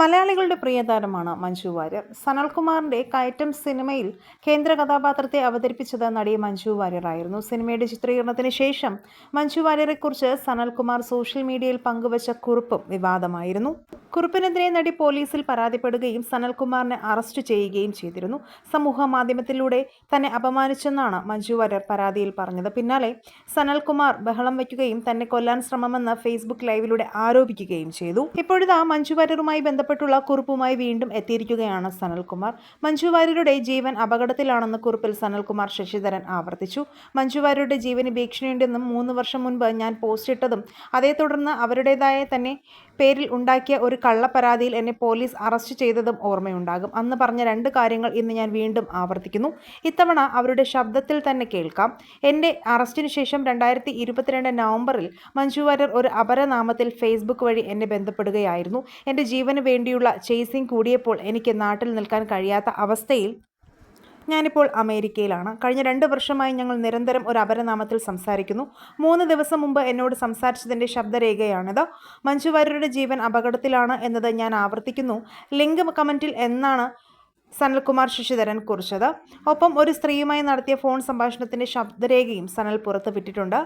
മലയാളികളുടെ പ്രിയതാരമാണ് മഞ്ജു വാര്യർ. സനൽകുമാറിന്റെ കയറ്റം സിനിമയിൽ കേന്ദ്ര കഥാപാത്രത്തെ അവതരിപ്പിച്ചത് നടി മഞ്ജു വാര്യറായിരുന്നു. സിനിമയുടെ ചിത്രീകരണത്തിന് ശേഷം മഞ്ജു വാര്യരെക്കുറിച്ച് സനൽകുമാർ സോഷ്യൽ മീഡിയയിൽ പങ്കുവച്ച കുറിപ്പും വിവാദമായിരുന്നു. കുറിപ്പിനെതിരെ നടി പോലീസിൽ പരാതിപ്പെടുകയും സനൽകുമാറിനെ അറസ്റ്റ് ചെയ്യുകയും ചെയ്തിരുന്നു. സമൂഹ മാധ്യമത്തിലൂടെ തന്നെ അപമാനിച്ചെന്നാണ് മഞ്ജു വാര്യർ പരാതിയിൽ പറഞ്ഞത്. പിന്നാലെ സനൽകുമാർ ബഹളം വയ്ക്കുകയും തന്നെ കൊല്ലാൻ ശ്രമമെന്ന് ഫേസ്ബുക്ക് ലൈവിലൂടെ ആരോപിക്കുകയും ചെയ്തു. ഇപ്പോഴിതാ മഞ്ജു വാര്യറുമായി ബന്ധപ്പെട്ടുള്ള കുറിപ്പുമായി വീണ്ടും എത്തിയിരിക്കുകയാണ് സനൽകുമാർ. മഞ്ജു വാര്യരുടെ ജീവൻ അപകടത്തിലാണെന്ന് കുറിപ്പിൽ സനൽകുമാർ ശശിധരൻ ആവർത്തിച്ചു. മഞ്ജു വാര്യരുടെ ജീവന് ഭീഷണിയുണ്ടെന്നും മൂന്ന് വർഷം മുൻപ് ഞാൻ പോസ്റ്റ് ഇട്ടതും അതേ തുടർന്ന് അവരുടേതായ തന്നെ പേരിൽ ഉണ്ടാക്കിയ ഒരു കള്ളപ്പരാതിയിൽ എന്നെ പോലീസ് അറസ്റ്റ് ചെയ്തതും ഓർമ്മയുണ്ടാകും. അന്ന് പറഞ്ഞ രണ്ട് കാര്യങ്ങൾ ഇന്ന് ഞാൻ വീണ്ടും ആവർത്തിക്കുന്നു. ഇത്തവണ അവരുടെ ശബ്ദത്തിൽ തന്നെ കേൾക്കാം. എന്റെ അറസ്റ്റിന് ശേഷം രണ്ടായിരത്തി ഇരുപത്തിരണ്ട് നവംബറിൽ മഞ്ജു വാര്യർ ഒരു അപരനാമത്തിൽ ഫേസ്ബുക്ക് വഴി എന്നെ ബന്ധപ്പെടുകയായിരുന്നു. എന്റെ ജീവന് വേണ്ടിയുള്ള ചേസിംഗ് കൂടിയപ്പോൾ എനിക്ക് നാട്ടിൽ നിൽക്കാൻ കഴിയാത്ത അവസ്ഥയിൽ ഞാനിപ്പോൾ അമേരിക്കയിലാണ്. കഴിഞ്ഞ രണ്ട് വർഷമായി ഞങ്ങൾ നിരന്തരം ഒരു അപരനാമത്തിൽ സംസാരിക്കുന്നു. മൂന്ന് ദിവസം മുമ്പ് എന്നോട് സംസാരിച്ചതിന്റെ ശബ്ദരേഖയാണിത്. മഞ്ജുവാര്യരുടെ ജീവൻ അപകടത്തിലാണ് എന്നത് ഞാൻ ആവർത്തിക്കുന്നു. ലിങ്ക് കമന്റിൽ എന്നാണ് സനൽകുമാർ ശശിധരൻ കുറിച്ചത്. ഒപ്പം ഒരു സ്ത്രീയുമായി നടത്തിയ ഫോൺ സംഭാഷണത്തിന്റെ ശബ്ദരേഖയും സനൽ പുറത്തുവിട്ടിട്ടുണ്ട്.